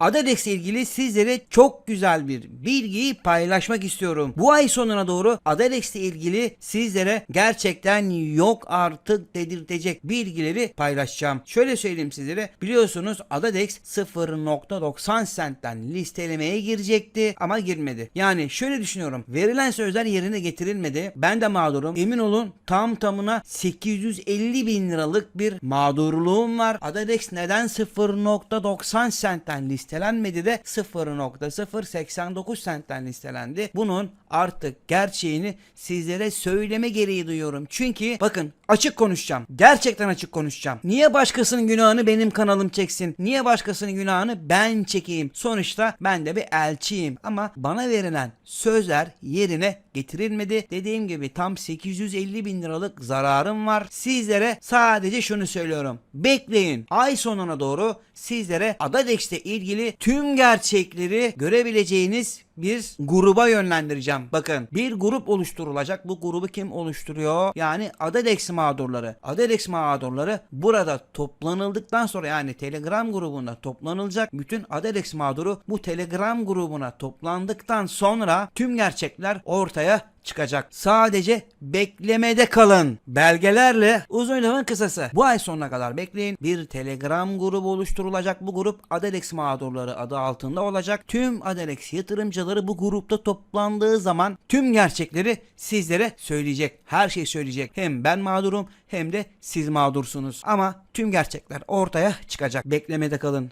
Adadex ilgili sizlere çok güzel bir bilgiyi paylaşmak istiyorum. Bu ay sonuna doğru Adadex ile ilgili sizlere gerçekten yok artık dedirtecek bilgileri paylaşacağım. Şöyle söyleyeyim sizlere. Biliyorsunuz Adadex 0.90 centten listelemeye girecekti ama girmedi. Yani şöyle düşünüyorum. Verilen sözler yerine getirilmedi. Ben de mağdurum. Emin olun tam tamına 850 bin liralık bir mağdurluğum var. Adadex neden 0.90 centten listelenmedi de 0.089 centten listelendi. Bunun artık gerçeğini sizlere söyleme gereği duyuyorum. Çünkü bakın açık konuşacağım. Gerçekten açık konuşacağım. Niye başkasının günahını benim kanalım çeksin? Niye başkasının günahını ben çekeyim? Sonuçta ben de bir elçiyim. Ama bana verilen sözler yerine getirilmedi. Dediğim gibi tam 850 bin liralık zararım var. Sizlere sadece şunu söylüyorum. Bekleyin. Ay sonuna doğru sizlere Adadex'te ilgili tüm gerçekleri görebileceğiniz bir gruba yönlendireceğim. Bakın bir grup oluşturulacak. Bu grubu kim oluşturuyor? Yani Adadex mağdurları. Adadex mağdurları burada toplanıldıktan sonra yani Telegram grubunda toplanılacak. Bütün Adadex mağduru bu Telegram grubuna toplandıktan sonra tüm gerçekler ortaya çıkacak. Sadece beklemede kalın. Belgelerle uzun lafın kısası. Bu ay sonuna kadar bekleyin. Bir Telegram grubu oluşturulacak. Bu grup Adelex mağdurları adı altında olacak. Tüm Adelex yatırımcıları bu grupta toplandığı zaman tüm gerçekleri sizlere söyleyecek. Her şeyi söyleyecek. Hem ben mağdurum hem de siz mağdursunuz. Ama tüm gerçekler ortaya çıkacak. Beklemede kalın.